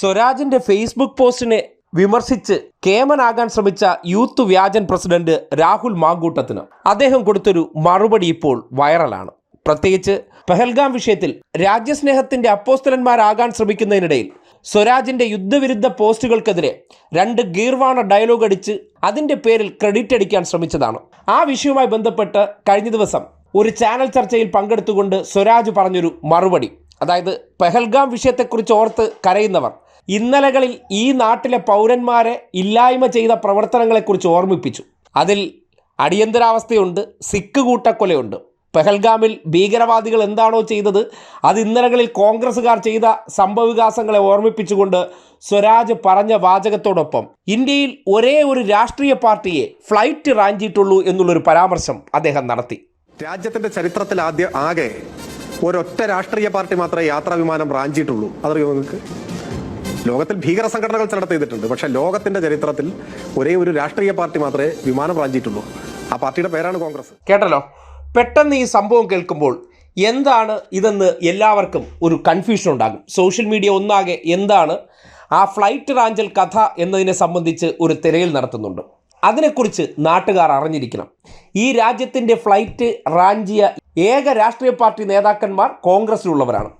സ്വരാജിന്റെ ഫേസ്ബുക്ക് പോസ്റ്റിനെ വിമർശിച്ച് കേമനാകാൻ ശ്രമിച്ച യൂത്ത് വ്യാജൻ പ്രസിഡന്റ് രാഹുൽ മാങ്കൂട്ടത്തിന്. അദ്ദേഹം കൊടുത്തൊരു മറുപടി ഇപ്പോൾ വൈറലാണ്. പ്രത്യേകിച്ച് പെഹൽഗാം വിഷയത്തിൽ രാജ്യസ്നേഹത്തിന്റെ അപ്പോസ്തലന്മാരാകാൻ ശ്രമിക്കുന്നതിനിടയിൽ സ്വരാജിന്റെ യുദ്ധവിരുദ്ധ പോസ്റ്റുകൾക്കെതിരെ രണ്ട് ഗീർവാണ ഡയലോഗ് അടിച്ച് അതിന്റെ പേരിൽ ക്രെഡിറ്റ് അടിക്കാൻ ശ്രമിച്ചതാണ്. ആ വിഷയവുമായി ബന്ധപ്പെട്ട് കഴിഞ്ഞ ദിവസം ഒരു ചാനൽ ചർച്ചയിൽ പങ്കെടുത്തുകൊണ്ട് സ്വരാജ് പറഞ്ഞൊരു മറുപടി. അതായത് പെഹൽഗാം വിഷയത്തെക്കുറിച്ച് ഓർത്ത് കരയുന്നവർ ഇന്നലകളിൽ ഈ നാട്ടിലെ പൗരന്മാരെ ഇല്ലായ്മ ചെയ്ത പ്രവർത്തനങ്ങളെക്കുറിച്ച് ഓർമ്മിപ്പിച്ചു. അതിൽ അടിയന്തരാവസ്ഥയുണ്ട് സിഖ് കൂട്ടക്കൊലയുണ്ട്. പെഹൽഗാമിൽ ഭീകരവാദികൾ എന്താണോ ചെയ്തത് അത് ഇന്നലകളിൽ കോൺഗ്രസ്സുകാർ ചെയ്ത സംഭവവികാസങ്ങളെ ഓർമ്മിപ്പിച്ചുകൊണ്ട് സ്വരാജ് പറഞ്ഞ വാചകത്തോടൊപ്പം ഇന്ത്യയിൽ ഒരേ ഒരു രാഷ്ട്രീയ പാർട്ടിയെ ഫ്ലൈറ്റ് റാഞ്ചിയിട്ടുള്ളൂ എന്നുള്ളൊരു പരാമർശം അദ്ദേഹം നടത്തി. രാജ്യത്തിന്റെ ചരിത്രത്തിൽ ആദ്യ ആകെ ഒരൊറ്റ രാഷ്ട്രീയ പാർട്ടി മാത്രമേ യാത്രാ വിമാനം റാഞ്ചിയിട്ടുള്ളൂ. അതറിയോ നിങ്ങൾക്ക്? ലോകത്തിൽ ഭീകര സംഘടനകൾ ചിലടത്ത് ചെയ്തിട്ടുണ്ട്. പക്ഷേ ലോകത്തിന്റെ ചരിത്രത്തിൽ ഒരേ ഒരു രാഷ്ട്രീയ പാർട്ടി മാത്രമേ വിമാനം റാഞ്ചിയിട്ടുള്ളൂ. ആ പാർട്ടിയുടെ പേരാണ് കോൺഗ്രസ്. കേട്ടല്ലോ? പെട്ടെന്ന് ഈ സംഭവം കേൾക്കുമ്പോൾ എന്താണ് ഇതെന്ന് എല്ലാവർക്കും ഒരു കൺഫ്യൂഷൻ ഉണ്ടാകും. സോഷ്യൽ മീഡിയ ഒന്നാകെ എന്താണ്? ആ ഫ്ലൈറ്റ് റാഞ്ചൽ കഥ എന്നതിനെ സംബന്ധിച്ച് ഒരു തിരയൽ നടത്തുന്നുണ്ട്. അതിനെക്കുറിച്ച് നാട്ടുകാർ അറിഞ്ഞിരിക്കണം. ഈ രാജ്യത്തിന്റെ ഫ്ലൈറ്റ് റാഞ്ചിയ ഏക രാഷ്ട്രീയ പാർട്ടി നേതാക്കന്മാർ കോൺഗ്രസ്സിലുള്ളവരാണ്.